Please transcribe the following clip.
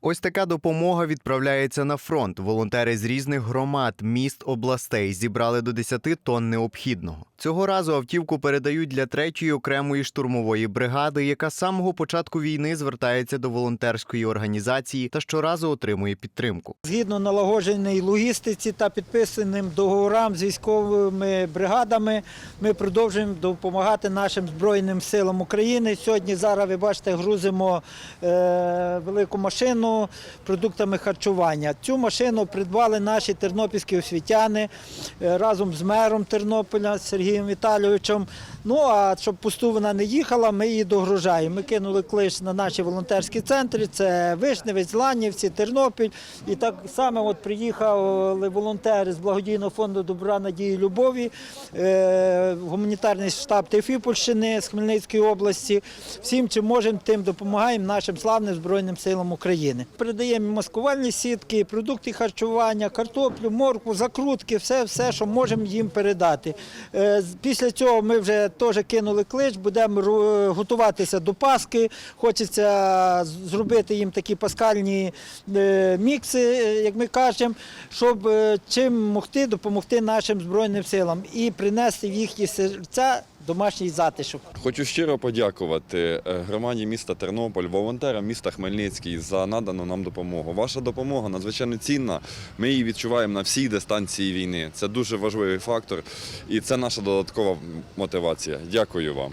Ось така допомога відправляється на фронт. Волонтери з різних громад, міст, областей зібрали до 10 тонн необхідного. Цього разу автівку передають для третьої окремої штурмової бригади, яка з самого початку війни звертається до волонтерської організації та щоразу отримує підтримку. Згідно налагодженій логістиці та підписаним договорам з військовими бригадами, ми продовжуємо допомагати нашим Збройним силам України. Сьогодні зараз ви бачите, грузимо е, велику машину продуктами харчування. Цю машину придбали наші тернопільські освітяни е, разом з мером Тернополя Сергієм Віталійовичем. Ну а щоб пусту вона не їхала, ми її догружаємо. Ми кинули клич на наші волонтерські центри. Це Вишневець, Ланівці, Тернопіль. І так само от приїхали волонтери з благодійного фонду Добра Надії Любові, е, гуманітарний штаб Тефіпольщини з Хмельницької області. Всім, чим можемо, тим допомагаємо нашим славним Збройним силам України. Передаємо маскувальні сітки, продукти харчування, картоплю, моркву, закрутки, все, все, що можемо їм передати. Е, Після цього ми вже теж кинули клич, будемо готуватися до Пасхи. Хочеться зробити їм такі паскальні е, мікси, е, як ми кажемо, щоб чим могти допомогти нашим Збройним силам і принести в їхні серця домашній затишок. Хочу щиро подякувати е, громаді міста Тернополь, волонтерам міста Хмельницький за надану нам допомогу. Ваша допомога надзвичайно цінна. Ми її відчуваємо на всій дистанції війни. Це дуже важливий фактор, і це наша додаткова мотивація. Дякую вам.